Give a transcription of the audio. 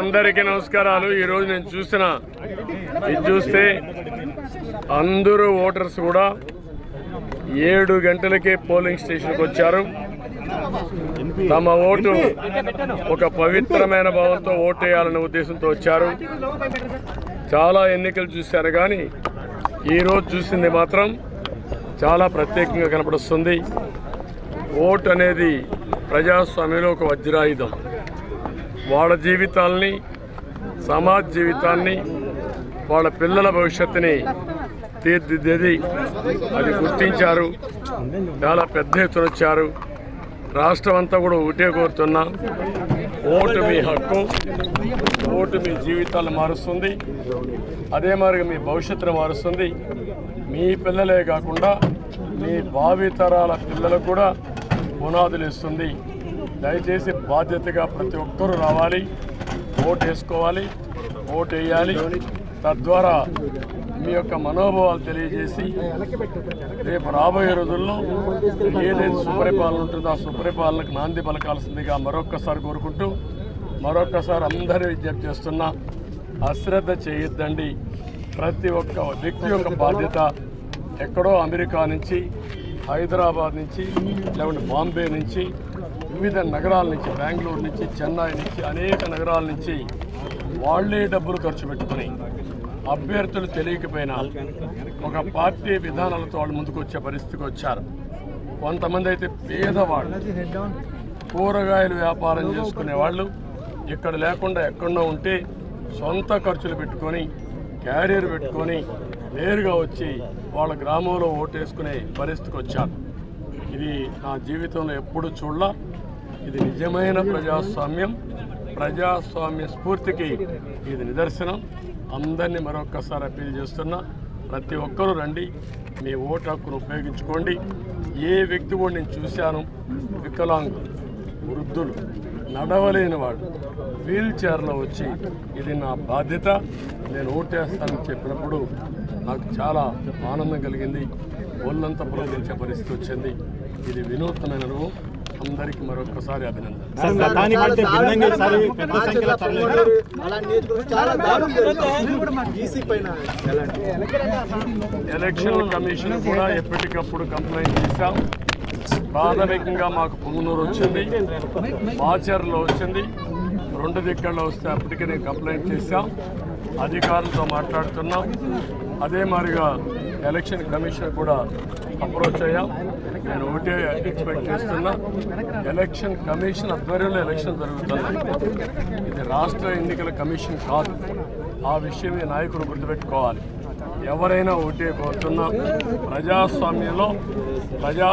అందరికీ నమస్కారాలు. ఈరోజు నేను చూసిన ఇది చూస్తే అందరూ ఓటర్స్ కూడా ఏడు గంటలకే పోలింగ్ స్టేషన్కి వచ్చారు. తమ ఓటు ఒక పవిత్రమైన భావంతో ఓటు వేయాలనే ఉద్దేశంతో వచ్చారు. చాలా ఎన్నికలు చూశారు కానీ ఈరోజు చూసింది మాత్రం చాలా ప్రత్యేకంగా కనపడుస్తుంది. ఓటు అనేది ప్రజాస్వామ్యంలో ఒక వజ్రాయుధం. వాళ్ళ జీవితాల్ని సమాజ జీవితాన్ని వాళ్ళ పిల్లల భవిష్యత్తుని తీర్చిదిద్దేది అది గుర్తించారు. చాలా పెద్ద ఎత్తున వచ్చారు. రాష్ట్రం అంతా కూడా ఒకటే కోరుతున్నా. ఓటు మీ హక్కు ఓటు మీ జీవితాలను మారుస్తుంది. అదే మరి మీ భవిష్యత్తును మారుస్తుంది. మీ పిల్లలే కాకుండా మీ భావితరాల పిల్లలకు కూడా పునాదులు ఇస్తుంది దయచేసి బాధ్యతగా ప్రతి ఒక్కరూ రావాలి ఓటు వేసుకోవాలి ఓటు వేయాలి. తద్వారా మీ యొక్క మనోభావాలు తెలియజేసి రేపు రాబోయే రోజుల్లో ఏదైతే సుపరిపాలన ఉంటుందో ఆ సుపరిపాలనకు నాంది పలకాల్సిందిగా మరొక్కసారి కోరుకుంటూ మరొక్కసారి అందరి విజ్ఞప్తి చేస్తున్నా అశ్రద్ధ చేయొద్దండి. ప్రతి ఒక్క వ్యక్తి యొక్క బాధ్యత ఎక్కడో అమెరికా నుంచి హైదరాబాద్ నుంచి లేకుంటే బాంబే నుంచి వివిధ నగరాల నుంచి బెంగళూరు నుంచి చెన్నై నుంచి అనేక నగరాల నుంచి వాళ్ళే డబ్బులు ఖర్చు పెట్టుకుని అభ్యర్థులు తెలియకపోయినా ఒక పార్టీ విధానాలతో వాళ్ళు ముందుకు వచ్చే పరిస్థితికి వచ్చారు. కొంతమంది అయితే పేదవాళ్ళు కూరగాయలు వ్యాపారం చేసుకునే వాళ్ళు ఇక్కడ లేకుండా ఎక్కడో ఉంటే సొంత ఖర్చులు పెట్టుకొని క్యారియర్ పెట్టుకొని నేరుగా వచ్చి వాళ్ళ గ్రామంలో ఓటేసుకునే పరిస్థితికి వచ్చారు. ఇది నా జీవితంలో ఎప్పుడు చూడలా. ఇది నిజమైన ప్రజాస్వామ్యం. ప్రజాస్వామ్య స్ఫూర్తికి ఇది నిదర్శనం. అందరినీ మరొక్కసారి అప్పీల్ చేస్తున్నా ప్రతి ఒక్కరూ రండి మీ ఓటు హక్కును ఉపయోగించుకోండి. ఏ వ్యక్తి కూడా నేను చూశాను వికలాంగులు వృద్ధులు నడవలేని వాడు వీల్ చైర్లో వచ్చి ఇది నా బాధ్యత నేను ఓటేస్తానని చెప్పినప్పుడు నాకు చాలా ఆనందం కలిగింది. ఒళ్ళంతా పులకరించే పరిస్థితి వచ్చింది. ఇది వినూత్నమైన అనుభవం అందరికీ మరొకసారి అభినందన ఎలక్షన్ కమిషన్ కూడా ఎప్పటికప్పుడు కంప్లైంట్ చేశాం. ప్రాథమికంగా మాకు పుంగనూరు వచ్చింది. మాచర్లో వచ్చింది. రెండు దిక్కల్లో వస్తే అప్పటికే నేను కంప్లైంట్ చేశాం. అధికారులతో మాట్లాడుతున్నాం. అదే మాదిరిగా ఎలక్షన్ కమిషన్ కూడా అప్రోచ్ అయ్యాం. నేను ఒకటే ఎక్స్పెక్ట్ చేస్తున్నా. ఎలక్షన్ కమిషన్ ఆధ్వర్యంలో ఎలక్షన్ జరుగుతుంది. ఇది రాష్ట్ర ఎన్నికల కమిషన్ కాదు. ఆ విషయం ఈ నాయకుడు గుర్తుపెట్టుకోవాలి. ఎవరైనా ఒకటే కోరుతున్నా ప్రజాస్వామ్యంలో ప్రజా